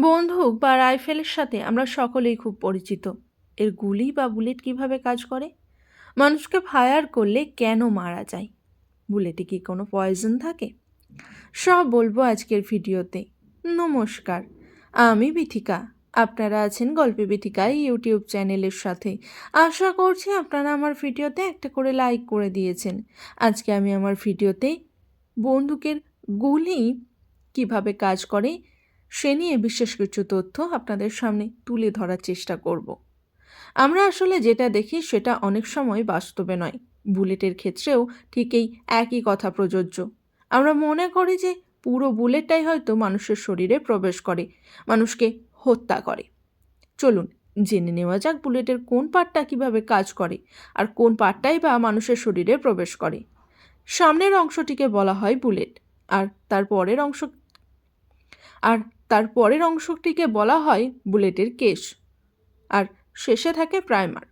বন্দুক বা রাইফেলের সাথে আমরা সকলেই খুব পরিচিত। এর গুলি বা বুলেট কীভাবে কাজ করে? মানুষকে ফায়ার করলে কেন মারা যায়? বুলেটে কি কোনো পয়জন থাকে? সব বলব আজকের ভিডিওতে। নমস্কার, আমি বিথিকা। আপনারা আছেন গল্পে বিথিকা ইউটিউব চ্যানেলের সাথে। আশা করছি আপনারা আমার ভিডিওতে একটা করে লাইক করে দিয়েছেন। আজকে আমি আমার ভিডিওতে বন্দুকের গুলি কীভাবে কাজ করে সে নিয়ে বিশেষ কিছু তথ্য আপনাদের সামনে তুলে ধরার চেষ্টা করব। আমরা আসলে যেটা দেখি সেটা অনেক সময় বাস্তবে নয়। বুলেটের ক্ষেত্রেও ঠিক এই একই কথা প্রযোজ্য। আমরা মনে করি যে পুরো বুলেটটাই হয়তো মানুষের শরীরে প্রবেশ করে, মানুষকে হত্যা করে। চলুন, জেনে নেওয়া যাক বুলেটের কোন পার্টটা কীভাবে কাজ করে আর কোন পার্টটাই বা মানুষের শরীরে প্রবেশ করে। সামনের অংশটিকে বলা হয় বুলেট আর তার পরের অংশ আর তার পরের অংশটিকে বলা হয় বুলেটের কেশ। আর শেষে থাকে প্রাইমার।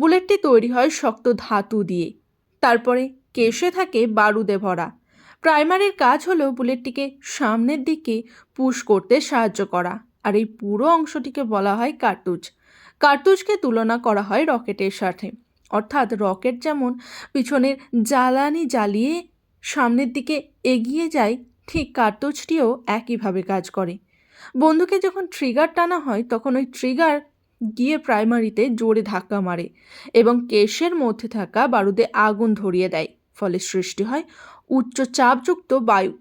বুলেটটি তৈরি হয় শক্ত ধাতু দিয়ে। তারপরে কেশে থাকে বারুদে ভরা। প্রাইমারের কাজ হলো বুলেটটিকে সামনের দিকে পুশ করতে সাহায্য করা। আর এই পুরো অংশটিকে বলা হয় কার্তুজ। কার্তুজকে তুলনা করা হয় রকেটের সাথে। অর্থাৎ রকেট যেমন পিছনের জ্বালানি জ্বালিয়ে সামনের দিকে এগিয়ে যায় ঠিক কার্তুজটিও একইভাবে কাজ করে। বন্দুকে যখন ট্রিগার টানা হয়, তখন ওই ট্রিগার গিয়ে প্রাইমারিতে জোরে ধাক্কা মারে এবং কেশের মধ্যে থাকা বারুদে আগুন ধরিয়ে দেয়। ফলে সৃষ্টি হয় উচ্চ চাপযুক্ত বায়ু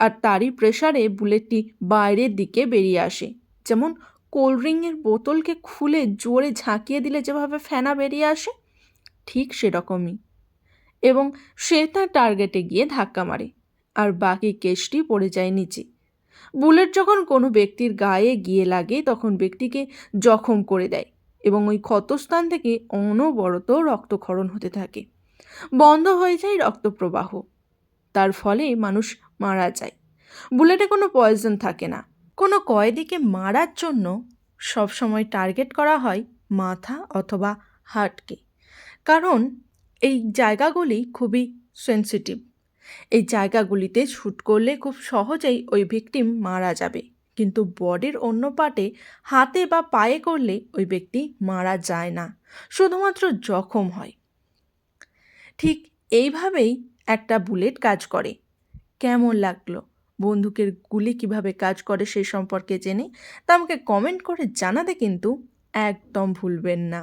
আর তারই প্রেসারে বুলেটটি বাইরের দিকে বেরিয়ে আসে। যেমন কোল্ড ড্রিঙ্কের বোতলকে খুলে জোরে ঝাঁকিয়ে দিলে যেভাবে ফেনা বেরিয়ে আসে, ঠিক সেরকমই। এবং সে তার টার্গেটে গিয়ে ধাক্কা মারে। আর বাকি কেসটি পড়ে যায় নিচে। বুলেট যখন কোনো ব্যক্তির গায়ে গিয়ে লাগে, তখন ব্যক্তিকে জখম করে দেয় এবং ওই ক্ষতস্থান থেকে অনবরত রক্তক্ষরণ হতে থাকে। বন্ধ হয়ে যায় রক্তপ্রবাহ। তার ফলে মানুষ মারা যায়। বুলেটে কোনো পয়জন থাকে না। কোনো কয়েদিকে মারার জন্য সবসময় টার্গেট করা হয় মাথা অথবা হার্টকে কারণ এই জায়গাগুলি খুবই সেন্সিটিভ এই জায়গাগুলিতে শ্যুট করলে খুব সহজেই ওই ভিকটিম মারা যাবে। কিন্তু বডির অন্য পার্টে হাতে বা পায়ে করলে ওই ব্যক্তি মারা যায় না, শুধুমাত্র জখম হয়। ঠিক এইভাবেই একটা বুলেট কাজ করে। কেমন লাগল? বন্দুকের গুলি কীভাবে কাজ করে সেই সম্পর্কে জেনে তা আমাকে কমেন্ট করে জানাতে কিন্তু একদম ভুলবেন না।